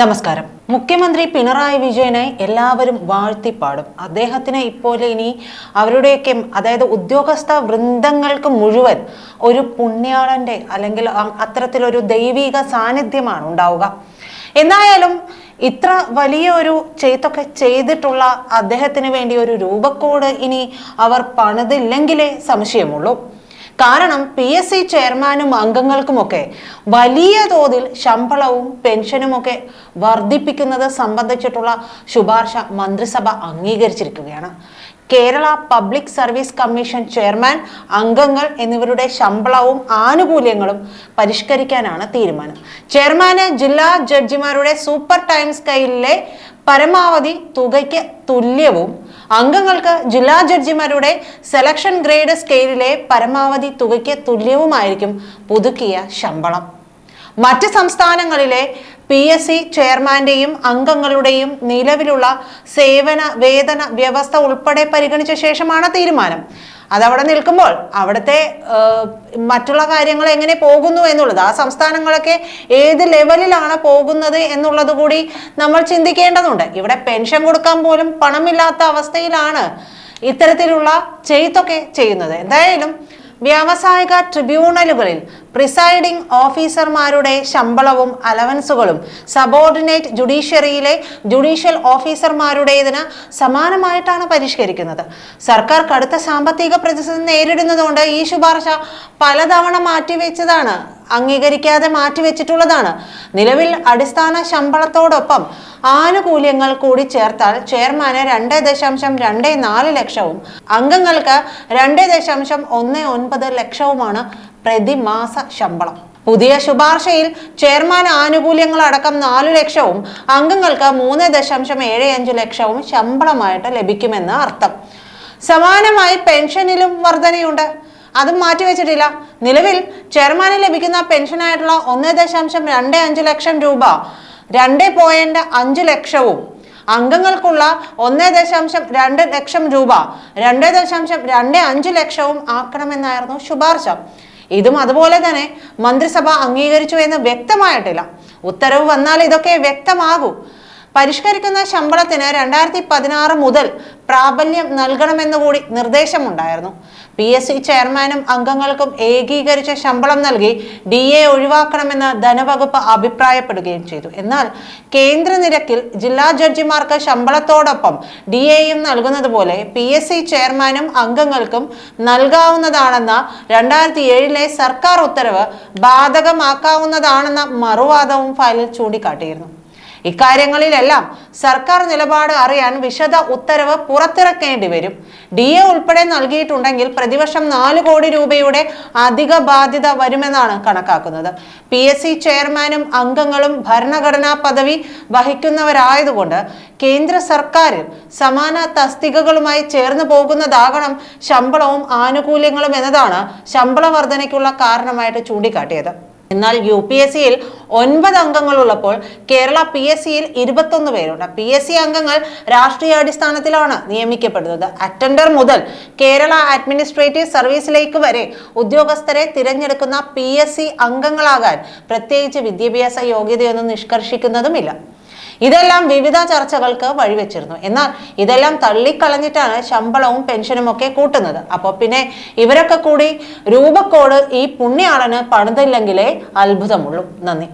നമസ്കാരം. മുഖ്യമന്ത്രി പിണറായി വിജയനെ എല്ലാവരും വാഴ്ത്തിപ്പാടും. അദ്ദേഹത്തിന് ഇപ്പോൾ ഇനി അവരുടെയൊക്കെ അതായത് ഉദ്യോഗസ്ഥ വൃന്ദങ്ങൾക്ക് മുഴുവൻ ഒരു പുണ്യാളന്റെ അല്ലെങ്കിൽ അത്തരത്തിലൊരു ദൈവിക സാന്നിധ്യമാണ് ഉണ്ടാവുക. എന്തായാലും ഇത്ര വലിയ ഒരു ചെയ്ത്തൊക്കെ ചെയ്തിട്ടുള്ള അദ്ദേഹത്തിന് വേണ്ടി ഒരു രൂപക്കോട് ഇനി അവർ പണിതില്ലെങ്കിലേ സംശയമുള്ളൂ. കാരണം പി എസ് സി ചെയർമാനും അംഗങ്ങൾക്കുമൊക്കെ വലിയ തോതിൽ ശമ്പളവും പെൻഷനുമൊക്കെ വർദ്ധിപ്പിക്കുന്നത് സംബന്ധിച്ചിട്ടുള്ള ശുപാർശ മന്ത്രിസഭ അംഗീകരിച്ചിരിക്കുകയാണ്. Kerala public service commission chairman അംഗങ്ങൾ എന്നിവരുടെ ശമ്പളവും ആനുകൂല്യങ്ങളും പരിഷ്കരിക്കാനാണ് തീരുമാനം. ചെയർമാന് ജില്ലാ ജഡ്ജിമാരുടെ സൂപ്പർ ടൈം സ്കെയിലിലെ പരമാവധി തുകയ്ക്ക് തുല്യവും അംഗങ്ങൾക്ക് ജില്ലാ ജഡ്ജിമാരുടെ സെലക്ഷൻ ഗ്രേഡ് സ്കെയിലിലെ പരമാവധി തുകയ്ക്ക് തുല്യവുമായിരിക്കും പുതുക്കിയ ശമ്പളം. മറ്റ് സംസ്ഥാനങ്ങളിലെ പി എസ് സി ചെയർമാന്റെയും അംഗങ്ങളുടെയും നിലവിലുള്ള സേവന വേതന വ്യവസ്ഥ ഉൾപ്പെടെ പരിഗണിച്ച ശേഷമാണ് തീരുമാനം. അതവിടെ നിൽക്കുമ്പോൾ അവിടുത്തെ മറ്റുള്ള കാര്യങ്ങൾ എങ്ങനെ പോകുന്നു എന്നുള്ളത് ആ സംസ്ഥാനങ്ങളൊക്കെ ഏത് ലെവലിലാണ് പോകുന്നത് എന്നുള്ളത് കൂടി നമ്മൾ ചിന്തിക്കേണ്ടതുണ്ട്. ഇവിടെ പെൻഷൻ കൊടുക്കാൻ പോലും പണമില്ലാത്ത അവസ്ഥയിലാണ് ഇത്തരത്തിലുള്ള ചെയ്ത്തൊക്കെ ചെയ്യുന്നത്. എന്തായാലും വ്യാവസായിക ട്രിബ്യൂണലുകളിൽ പ്രിസൈഡിംഗ് ഓഫീസർമാരുടെ ശമ്പളവും അലവൻസുകളും സബോർഡിനേറ്റ് ജുഡീഷ്യറിയിലെ ജുഡീഷ്യൽ ഓഫീസർമാരുടേതിന് സമാനമായിട്ടാണ് പരിഷ്കരിക്കുന്നത്. സർക്കാർ കടുത്ത സാമ്പത്തിക പ്രതിസന്ധി നേരിടുന്നതുകൊണ്ട് ഈ ശുപാർശ പലതവണ മാറ്റിവെച്ചതാണ് അംഗീകരിക്കാതെ മാറ്റിവെച്ചിട്ടുള്ളതാണ്. നിലവിൽ അടിസ്ഥാന ശമ്പളത്തോടൊപ്പം ആനുകൂല്യങ്ങൾ കൂടി ചേർത്താൽ ചെയർമാന് രണ്ട് ദശാംശം രണ്ട് നാല് ലക്ഷവും അംഗങ്ങൾക്ക് രണ്ട് ദശാംശം ഒന്ന് ഒൻപത് ലക്ഷവുമാണ് പ്രതിമാസ ശമ്പളം. പുതിയ ശുപാർശയിൽ ചെയർമാൻ ആനുകൂല്യങ്ങൾ അടക്കം നാലു ലക്ഷവും അംഗങ്ങൾക്ക് മൂന്ന് ദശാംശം ഏഴ് അഞ്ച് ലക്ഷവും ശമ്പളമായിട്ട് ലഭിക്കുമെന്ന് അർത്ഥം. സമാനമായി പെൻഷനിലും വർധനയുണ്ട്. അതും മാറ്റിവെച്ചിട്ടില്ല നിലവിൽ ചെയർമാന് ലഭിക്കുന്ന പെൻഷനായിട്ടുള്ള ഒന്ന് ദശാംശം രണ്ട് അഞ്ച് ലക്ഷം രൂപ രണ്ട് പോയിന്റ് അഞ്ച് ലക്ഷവും. അംഗങ്ങൾക്കുള്ള ഒന്ന് ദശാംശം രണ്ട് ലക്ഷം രൂപ രണ്ട് ദശാംശം രണ്ട് അഞ്ച് ലക്ഷവും ആക്കണമെന്നായിരുന്നു ശുപാർശ. ഇതും അതുപോലെ തന്നെ മന്ത്രിസഭ അംഗീകരിച്ചു എന്ന് വ്യക്തമായിട്ടില്ല. ഉത്തരവ് വന്നാൽ ഇതൊക്കെ വ്യക്തമാകൂ. പരിഷ്കരിക്കുന്ന ശമ്പളത്തിന് രണ്ടായിരത്തി പതിനാറ് മുതൽ പ്രാബല്യം നൽകണമെന്നുകൂടി നിർദ്ദേശമുണ്ടായിരുന്നു. പി എസ് സി ചെയർമാനും അംഗങ്ങൾക്കും ഏകീകരിച്ച ശമ്പളം നൽകി ഡി എ ഒഴിവാക്കണമെന്ന് ധനവകുപ്പ് അഭിപ്രായപ്പെടുകയും ചെയ്തു. എന്നാൽ കേന്ദ്ര നിരക്കിൽ ജില്ലാ ജഡ്ജിമാർക്ക് ശമ്പളത്തോടൊപ്പം ഡി എയും നൽകുന്നത് പോലെ പി എസ് സി ചെയർമാനും അംഗങ്ങൾക്കും നൽകാവുന്നതാണെന്ന രണ്ടായിരത്തി ഏഴിലെ സർക്കാർ ഉത്തരവ് ബാധകമാക്കാവുന്നതാണെന്ന മറുവാദവും ഫയലിൽ ചൂണ്ടിക്കാട്ടിയിരുന്നു. ഇക്കാര്യങ്ങളിലെല്ലാം സർക്കാർ നിലപാട് അറിയാൻ വിശദ ഉത്തരവ് പുറത്തിറക്കേണ്ടി വരും. ഡി എ ഉൾപ്പെടെ നൽകിയിട്ടുണ്ടെങ്കിൽ പ്രതിവർഷം നാല് കോടി രൂപയുടെ അധിക ബാധ്യത വരുമെന്നാണ് കണക്കാക്കുന്നത്. പി എസ് സി ചെയർമാനും അംഗങ്ങളും ഭരണഘടനാ പദവി വഹിക്കുന്നവരായതുകൊണ്ട് കേന്ദ്ര സർക്കാരിൽ സമാന തസ്തികകളുമായി ചേർന്ന് പോകുന്നതാകണം ശമ്പളവും ആനുകൂല്യങ്ങളും എന്നതാണ് ശമ്പള വർധനയ്ക്കുള്ള കാരണമായിട്ട് ചൂണ്ടിക്കാട്ടിയത്. എന്നാൽ യു പി എസ് സിയിൽ ഒൻപത് അംഗങ്ങളുള്ളപ്പോൾ കേരള പി എസ് സിയിൽ ഇരുപത്തൊന്ന് പേരുണ്ട്. പി എസ് സി അംഗങ്ങൾ രാഷ്ട്രീയാടിസ്ഥാനത്തിലാണ് നിയമിക്കപ്പെടുന്നത്. അറ്റൻഡർ മുതൽ കേരള അഡ്മിനിസ്ട്രേറ്റീവ് സർവീസിലേക്ക് വരെ ഉദ്യോഗസ്ഥരെ തിരഞ്ഞെടുക്കുന്ന പി എസ് സി അംഗങ്ങളാകാൻ പ്രത്യേകിച്ച് വിദ്യാഭ്യാസ യോഗ്യതയൊന്നും നിഷ്കർഷിക്കുന്നതുമില്ല. ഇതെല്ലാം വിവിധ ചർച്ചകൾക്ക് വഴിവെച്ചിരുന്നു. എന്നാൽ ഇതെല്ലാം തള്ളിക്കളഞ്ഞിട്ടാണ് ശമ്പളവും പെൻഷനും ഒക്കെ കൂട്ടുന്നത്. അപ്പോൾ പിന്നെ ഇവരൊക്കെ കൂടി രൂപക്കോട് ഈ പുണ്യാളന് പണിതില്ലെങ്കിലേ അത്ഭുതമുള്ളൂ. നന്ദി.